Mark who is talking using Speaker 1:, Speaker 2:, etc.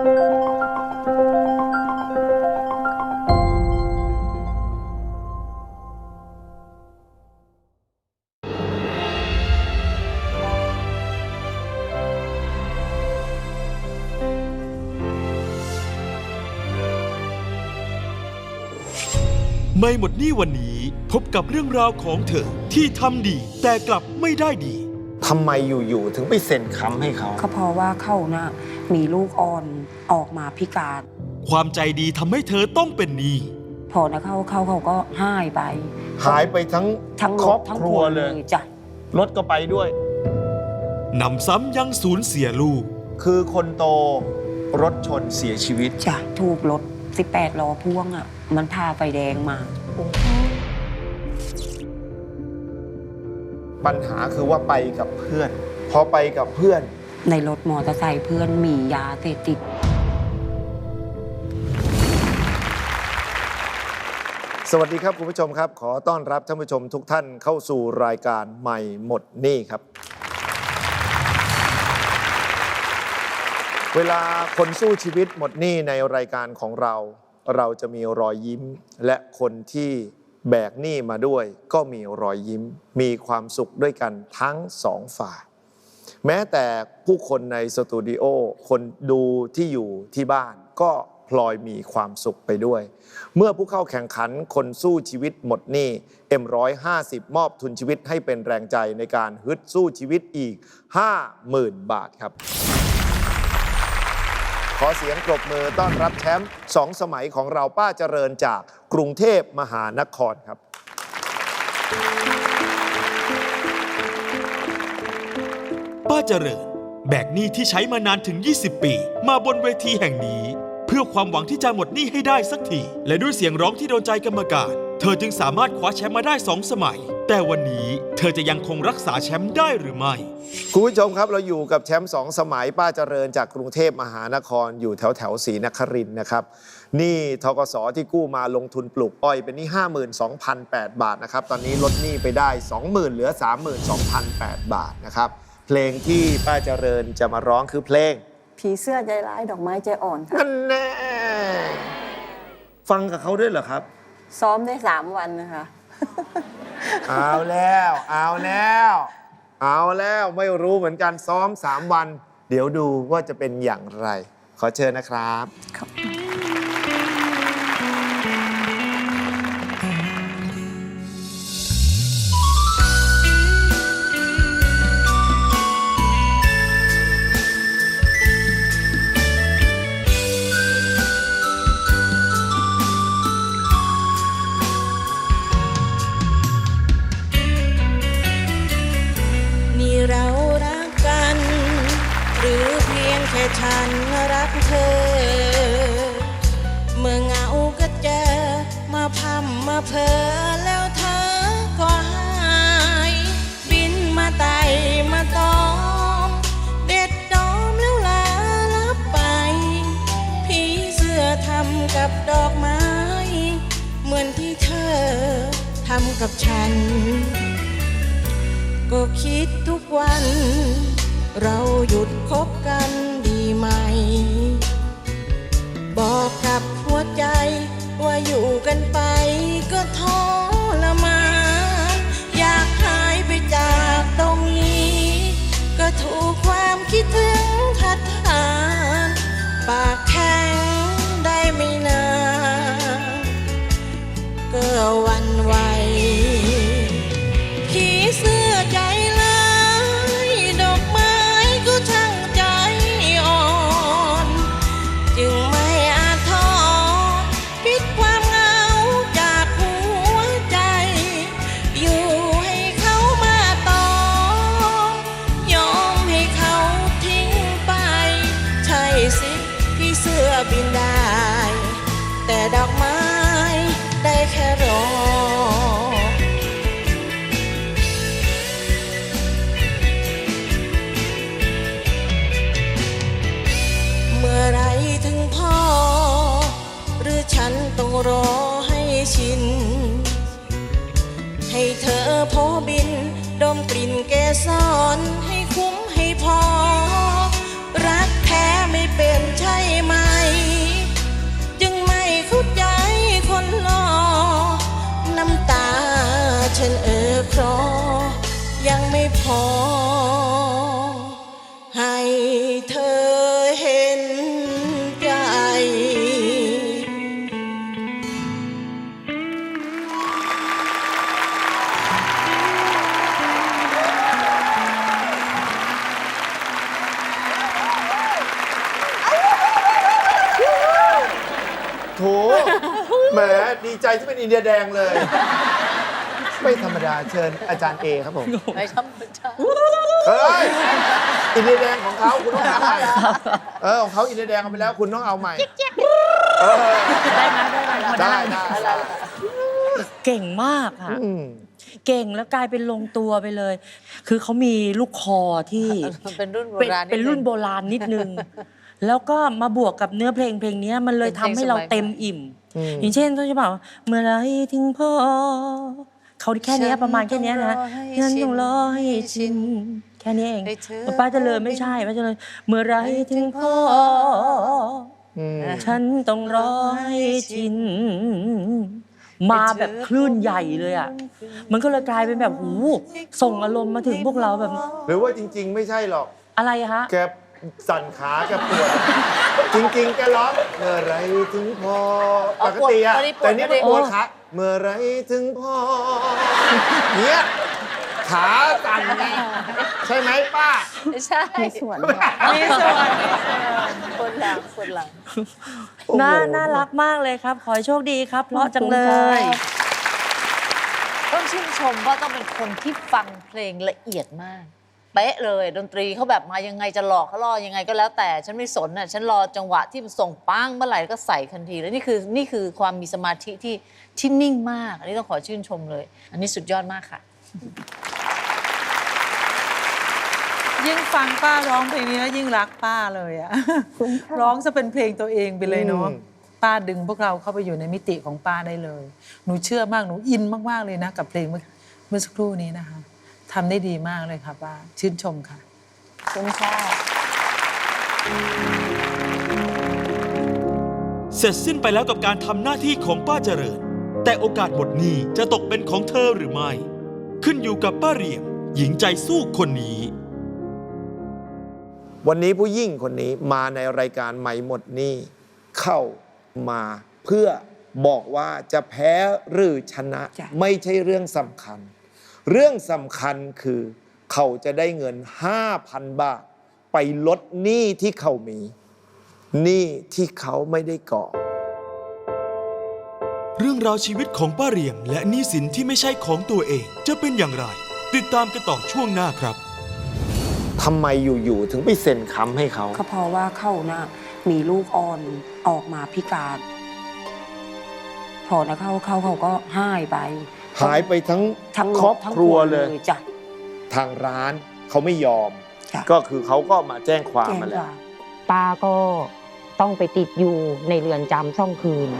Speaker 1: ไม่หมดหนี้วันนี้พบกับเรื่องราวของเธอที่ทำดีแต่กลับไม่ได้ดี
Speaker 2: ทำไมอยู่ๆถึงไปเซ็นค้ำให้เขา
Speaker 3: ก็เพราะว่าเขานะมีลูกอ่อนออกมาพิการ
Speaker 1: ความใจดีทำให้เธอต้องเป็นหนี้
Speaker 3: พอนะเขาเขาเขาก็หายไป
Speaker 2: หายไปทั้ง
Speaker 3: ทั้ง
Speaker 2: ครอบ
Speaker 3: ทั้ง
Speaker 2: ครัวเลย
Speaker 3: จ้ะ
Speaker 2: รถก็ไปด้วย
Speaker 1: นำซ้ำยังสูญเสียลูก
Speaker 2: คือคนโตรถชนเสียชีวิต
Speaker 3: จ้ะถูกรถ18ล้อพ่วงอะ มันพาไฟแดงมา
Speaker 2: ปัญหาคือว่าไปกับเพื่อน พอไปกับเพื่อน
Speaker 3: ในรถมอเตอร์ไซค์เพื่อนมียาเสพติด
Speaker 2: สวัสดีครับคุณผู้ชมครับ ขอต้อนรับท่านผู้ชมทุกท่านเข้าสู่รายการใหม่หมดหนี่ครับ เวลาคนสู้ชีวิตหมดหนี้ในรายการของเรา เราจะมีรอยยิ้มและคนที่ แบกหนี้มาด้วยก็มีรอยยิ้ม มีความสุขด้วยกันทั้งสองฝ่ายแม้แต่ผู้คนในสตูดิโอคนดูที่อยู่ที่บ้านก็พลอยมีความสุขไปด้วย เมื่อผู้เข้าแข่งขันคนสู้ชีวิตหมดหนี้ M150 มอบทุนชีวิตให้เป็นแรงใจในการฮึดสู้ชีวิตอีก 50,000 บาทครับ ขอเสียงปรบมือต้อนรับแชมป์สองสมัยของเราป้าเจริญจากกรุงเทพมหานครครับ
Speaker 1: ป้าเจริญ แบกหนี้ที่ใช้มานานถึง 20 ปี มาบนเวทีแห่งนี้ เพื่อความหวังที่จะหมดหนี้ให้ได้สักที และด้วยเสียงร้องที่โดนใจกรรมการ เธอจึงสามารถคว้าแชมป์มาได้สองสมัย แต่วันนี้เธอจะยังคงรักษาแชมป์ได้หรือไม่
Speaker 2: คุณผู้ชมครับเราอยู่กับแชมป์สองสมัยป้าเจริญจากกรุงเทพมหานครอยู่แถวแถวศรีนครินทร์นะครับหนี่ทกสที่กู้มาลงทุนปลูกอ้อยเป็นหนี้52,008 บาทนะครับ ตอนนี้ลดหนี้ไปได้ 20,000 เหลือ 32,008 บาทนะครับ เพลงที่ป้าเจริญจะมาร้องคือเพลง
Speaker 4: ผีเสื้อใจร้ายดอกไม้ใจอ่อนค่ะ
Speaker 2: นั่นแน่ ฟังกับเขาด้วยเหรอครับ
Speaker 4: ซ้อมได้สามวันนะคะ
Speaker 2: เอาแล้ว เอาแล้ว เอาแล้วไม่รู้เหมือนกันซ้อม 3 วัน เดี๋ยวดูว่าจะเป็นอย่างไร ขอเชิญนะครับ
Speaker 5: นี่ ฉันรักเธอ เมื่อเหงาก็เจอ มาพัมมาเพอแล้วเธอก็หาย บินมาไต่มาตอม เด็ดดอมแล้วลาลับไป ผีเสื้อทำกับดอกไม้ เหมือนที่เธอทำกับฉัน ก็คิดทุกวัน เราหยุดคบกัน ดี ให้เธอพอบิ
Speaker 2: แหมดีใจที่เป็นอินเดียแดงเลย ไม่ธรรมดาเชิญอาจารย์เอครับผม
Speaker 6: ไม่ธรรมดา
Speaker 2: เฮ้ยอินเดียแดงของเขาคุณต้องเอาใหม่เออของเขาอินเดียแดงเอาไปแล้วคุณต้องเอาใหม่เออ
Speaker 7: ได้ไหมได้ไหมพอ
Speaker 2: ได้
Speaker 7: ได้
Speaker 2: ได้ได้
Speaker 7: เก่งมากค่ะ
Speaker 2: อืม
Speaker 7: เก่งแล้วกลายเป็นลงตัวไปเลย คือเขามีลูกคอที่
Speaker 6: เป็นรุ่นโบ
Speaker 7: เป็น
Speaker 6: ราณ
Speaker 7: เป็นรุ่นโบราณนิดนึง แล้วก็มาบวกกับเนื้อเพลงเพลงเนี้ยมันเลย
Speaker 6: เป็นเพ
Speaker 7: ทำ
Speaker 6: ลง
Speaker 7: ให้เรา
Speaker 6: สมัยใหม่
Speaker 7: เต็มอิ่ม
Speaker 2: อืม
Speaker 7: อย่างเช่นต้นฉบับว่าเมื่อไรถึงพ่อเขาแค่เนี้ยประมาณแค่เนี้ยนะฉันต้องรอให้ชินแค่นี้เอง
Speaker 6: ให้เธอ
Speaker 7: ป้าเจริญไม่ใช่ป้าเจริญเมื่อไรถึงพ่อ
Speaker 2: อืม
Speaker 7: ฉันต้องรอให้ชินมาแบบคลื่นใหญ่เลยอะ มันก็เลยกลายเป็นแบบหูส่งอารมณ์มาถึงพวกเราแบบ
Speaker 2: หรือว่าจริง ๆ ไม่ใช่หรอก
Speaker 7: อะไรฮะ
Speaker 2: แกสั่นขาแกปวด จริงๆแกร้องเมื่อไรถึงพอปกติอะ
Speaker 6: ปวดไม่ได้ปวด
Speaker 2: แต่นี่
Speaker 6: ไม่
Speaker 2: มัน
Speaker 6: ได้
Speaker 2: ปวดขาเมื่อไรถึงพอเนี้ยขาสั่นไงใช่ไหมป้า
Speaker 6: ไม่ใช่
Speaker 4: มีส่วนค่ะ
Speaker 6: มีส่วนคนหลังคนหลัง
Speaker 2: โอ้โห
Speaker 7: น่าน่ารักมากเลยครับ ขอให้โชคดีครับ เพราะจังเลย
Speaker 6: ต้องชื่นชมว่าต้องเป็นคนที่ฟังเพลงละเอียดมาก เป๊ะเลยดนตรีเขาแบบมายังไงจะหลอกเขาล่อยังไงก็แล้วแต่ ฉันไม่สนน่ะฉันรอจังหวะที่มันส่งปังเมื่อไหร่ก็ใส่ทันที แล้วนี่คือนี่คือความมีสมาธิที่ที่นิ่งมาก อันนี้ต้องขอชื่นชมเลย อันนี้สุดยอดมากค่ะ
Speaker 8: ยิ่งฟังป้าร้องเพลงนี้แล้วยิ่งรักป้าเลยอะร้องจะเป็นเพลงตัวเองไปเลยเนาะ
Speaker 2: อืม
Speaker 8: ป้าดึงพวกเราเข้าไปอยู่ในมิติของป้าได้เลย หนูเชื่อมากหนูอินมากๆเลยนะ กับเพลงเมื่อเมื่อสักครู่นี้นะคะ ทำได้ดีมากเลยค่ะป้าชื่นชมค่ะ
Speaker 4: คุณค่ะ
Speaker 1: เสร็จสิ้นไปแล้วกับการทำหน้าที่ของป้าเจริญ แต่โอกาสหมดหนี้จะตกเป็นของเธอหรือไม่ ขึ้นอยู่กับป้าเรียมหญิงใจสู้คนนี้
Speaker 2: วันนี้ผู้ยิ่งคนนี้มาในรายการไม่หมดหนี้ เข้ามาเพื่อบอกว่าจะแพ้หรือชนะ
Speaker 3: จ้ะ
Speaker 2: ไม่ใช่เรื่องสำคัญ เรื่องสำคัญคือเขาจะได้เงิน 5,000 บาท ไปลดหนี้ที่เขามีหนี้ที่เขาไม่ได้ก่อ
Speaker 1: เรื่องราวชีวิตของป้าเรียมและหนี้สินที่ไม่ใช่ของตัวเองจะเป็นอย่างไร ติดตามกันต่อช่วงหน้าครับ
Speaker 2: ทำไมอยู่ๆถึงไปเซ็นค้ำให้เขา
Speaker 3: ก็เพราะว่าเขาน่ะมีลูกอ่อนออกมาพิการ พอนะเขาเขาเขาก็หายไป
Speaker 2: หายไปทั้ง
Speaker 3: ทั้ง
Speaker 2: ครอบ
Speaker 3: ทั้ง
Speaker 2: ครัวเลย
Speaker 3: จ้ะ
Speaker 2: ทางร้านเขาไม่ยอม
Speaker 3: จ้ะ
Speaker 2: ก็คือเขาก็มาแจ้งความ
Speaker 3: แจ้ง
Speaker 2: มาแล้ว
Speaker 3: ว่า
Speaker 9: ป้าก็ต้องไปติดอยู่ในเรือนจำซ่องคืน